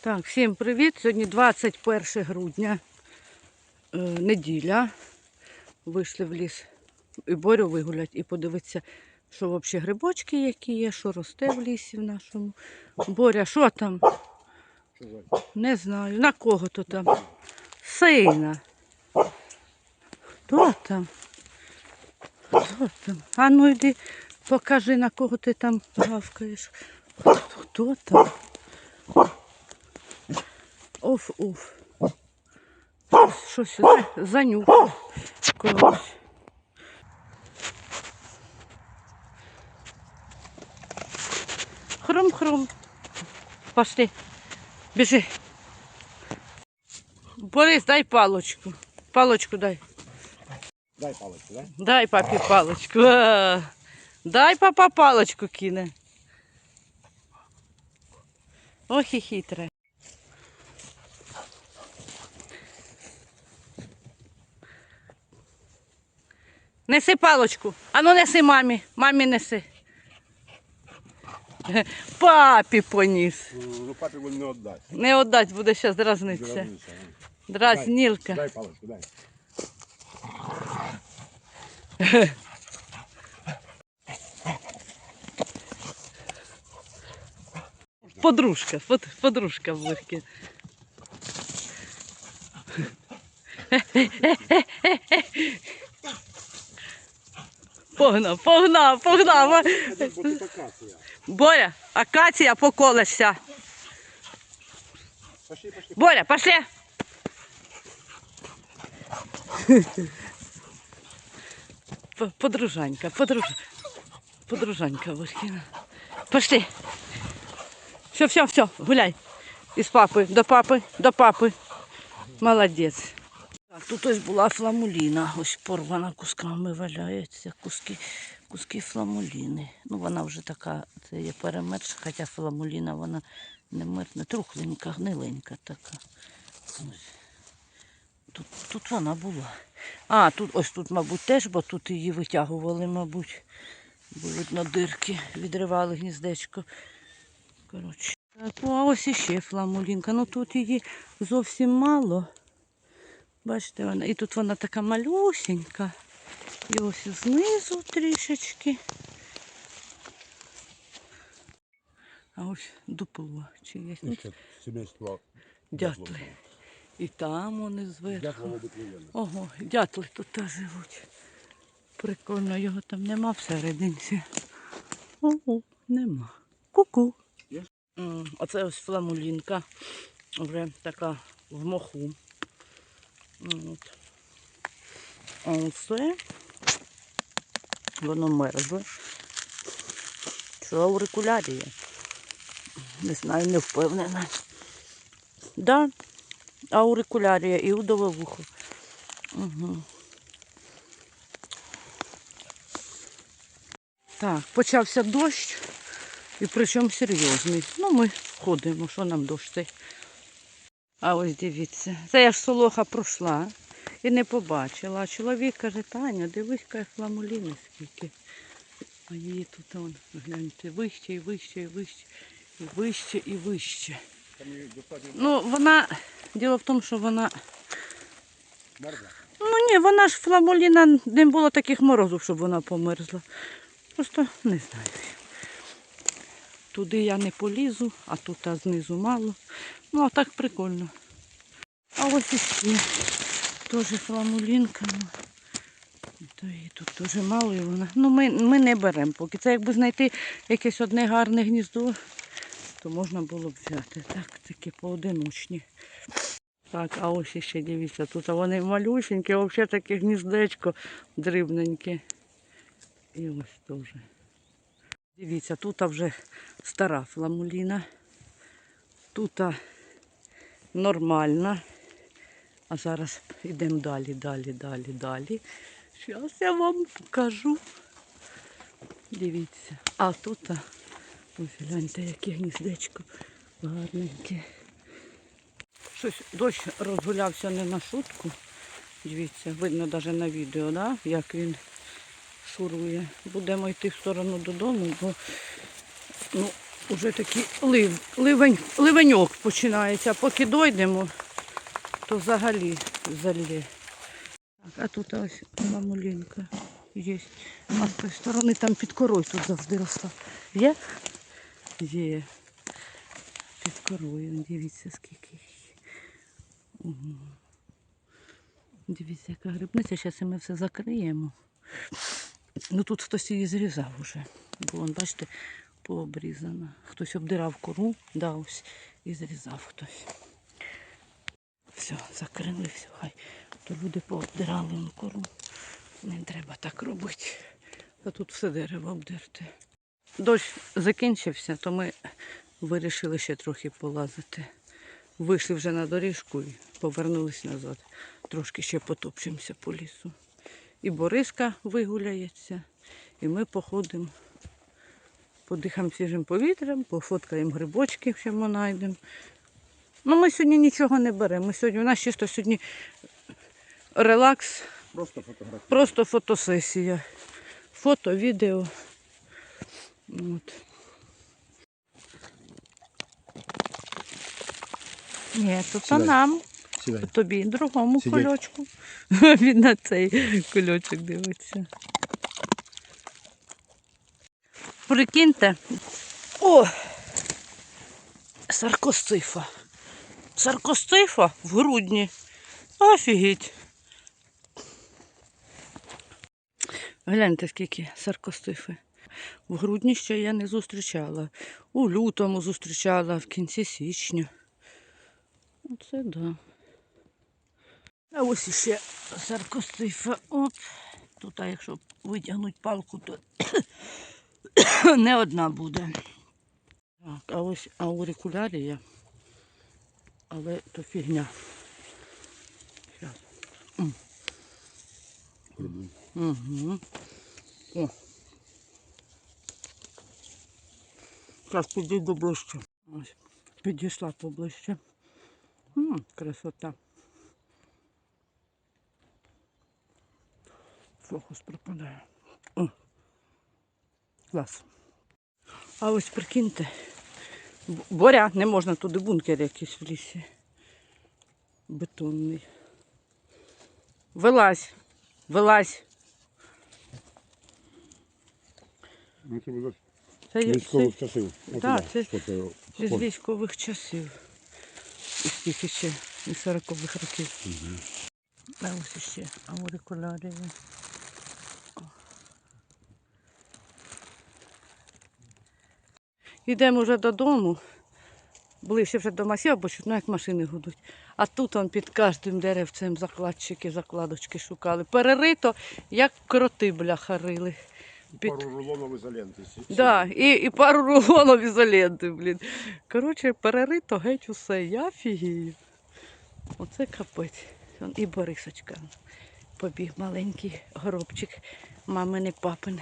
Так, всім привіт. Сьогодні 21 грудня, е, неділя. Вийшли в ліс і Борю вигулять і подивитися, що взагалі грибочки які є, що росте в лісі в нашому. Боря, що там? Не знаю. На кого то там? Сина. Хто там? Хто там? А ну йди, покажи, на кого ти там гавкаєш. Хто там? Оф, оф. Щось за- занюхав когось. Хрум-хрум. Пошли. Біжи. Борис, дай палочку. Палочку дай. Дай палочку, дай. Дай папі палочку. А, Дай папа палочку кине. Ох і хитре. Неси палочку. Ану неси мамі. Мамі неси. Папі поніс. Ну, папі він не віддасть. Не отдать буде зараз дразнитися. Дразнися. Дразнілка. Дай палочку, дай. Подружка, под, подружка в легке. Погнав, погнав, погнав. Боря, акація пошли. Боря, пошли. Подружанька, подруж... подружанька Борькина. Пошли. Все, все, все, гуляй. Із папи, до папи, до папи. Молодець. Тут ось була фламуліна, ось порвана кусками валяється, куски, куски фламуліни. Ну вона вже така, це є перемерз, хоча фламуліна вона не мирна, трухленька, гниленька така. Тут, тут вона була. А, тут ось тут, мабуть, теж, бо тут її витягували, мабуть. Бо видно дирки, відривали гніздечко. Коротше. Так, ну, а ось іще фламулінка. Ну тут її зовсім мало. Бачите, вона. І тут вона така малюсенька. І ось знизу трішечки. А ось дупло. Чи є сімейство дятли. І там вони зверху. Ого, дятли тут теж живуть. Прикольно, його там нема всерединці. Ого, нема. Ку-ку. Оце ось фламулінка. Вже така в моху. От. Оце воно мерзле. Що аурикулярія? Не знаю, не впевнена. Да, аурикулярія, іудове вухо. Угу. Так, почався дощ, і причому серйозний. Ну, ми ходимо, що нам дощ цей. А ось дивіться, це я ж солоха пройшла і не побачила. А чоловік каже, Таня, дивись, яка фламуліни скільки. А її тут, вон, гляньте, вище і вище, і вище, і вище, і вище. Ну, вона, діло в тому, що вона. Ну ні, вона ж фламуліна, не було таких морозів, щоб вона померзла. Просто не знаю. Туди я не полізу, а тут а знизу мало. Ну, а так прикольно. А ось іще теж фламулінка. То її тут теж мало і вона. Ну, ми, ми не беремо поки. Це якби знайти якесь одне гарне гніздо, то можна було б взяти. Так, такі поодиночні. Так, а ось ще дивіться, тут вони малюсенькі, взагалі таке гніздечко дрібненьке. І ось теж. Дивіться, тут вже стара фламуліна. Тут нормальна. А зараз йдемо далі, далі, далі, далі. Зараз я вам покажу. Дивіться. А тут, ось гляньте, яке гніздечко гарненьке. Щось дощ розгулявся не на шутку. Дивіться, видно навіть на відео, да? як він шурує. Будемо йти в сторону додому, бо ну, Уже такий лив, ливень, ливеньок починається. Поки дойдемо, то взагалі залє. А тут ось мамуленька є. А з тої сторони там під корою тут завжди росла. Є? Є. Під корою, дивіться скільки. Угу. Дивіться, яка грибниця. Зараз ми все закриємо. Ну тут хтось її зрізав уже. Бо вон, бачите, пообрізана. Хтось обдирав кору, да, ось, і зрізав хтось. Все, закрили, все, хай. То люди пообдирали кору. Не треба так робити. А тут все дерево обдерте. Дощ закінчився, то ми вирішили ще трохи полазити. Вийшли вже на доріжку і повернулись назад. Трошки ще потопчемося по лісу. І Бориска вигуляється, і ми походимо, подихаємо свіжим повітрям, пофоткаємо грибочки, що ми знайдемо. Ну, ми сьогодні нічого не беремо. Ми сьогодні, у нас чисто сьогодні релакс, Просто фотографія. просто фотосесія. Фото, відео. От. Ні, то, то нам, Сідай. тобі, другому Сидіть. кульочку. Він на цей кульочок дивиться. Прикиньте. О! Саркосцифа. Саркосцифа в грудні. Офігеть. Гляньте, скільки саркостифи. В грудні ще я не зустрічала. У лютому зустрічала, в кінці січня. Оце да. А ось іще саркостифа. От. Тут, а якщо витягнути палку, то не одна буде. Так, а ось аурикулярія. Але то фігня. Щас. Угу. О. Зараз підійду ближче. Ось. Підійшла поближче. М, красота. Фокус пропадає. О. Клас. А ось прикиньте. Боря, не можна туди бункер якийсь в лісі. Бетонний. Вилазь. Вилазь. Ну, це було Це, військових це, часів. Так, це- це? з військових часів. І стільки ще і 40-х років. А ось ще аурикулярія. Йдемо вже додому. Ближче вже до масів, бо чутно, як машини гудуть. А тут он під кожним деревцем закладчики, закладочки шукали. Перерито, як кроти бляха рили. Під... Пару рулонів ізоленти. Да, і, і пару рулонів ізоленти, блін. Коротше, перерито геть усе. Я фігію. Оце капець. Он І Борисочка. Побіг маленький горобчик, мамини папин.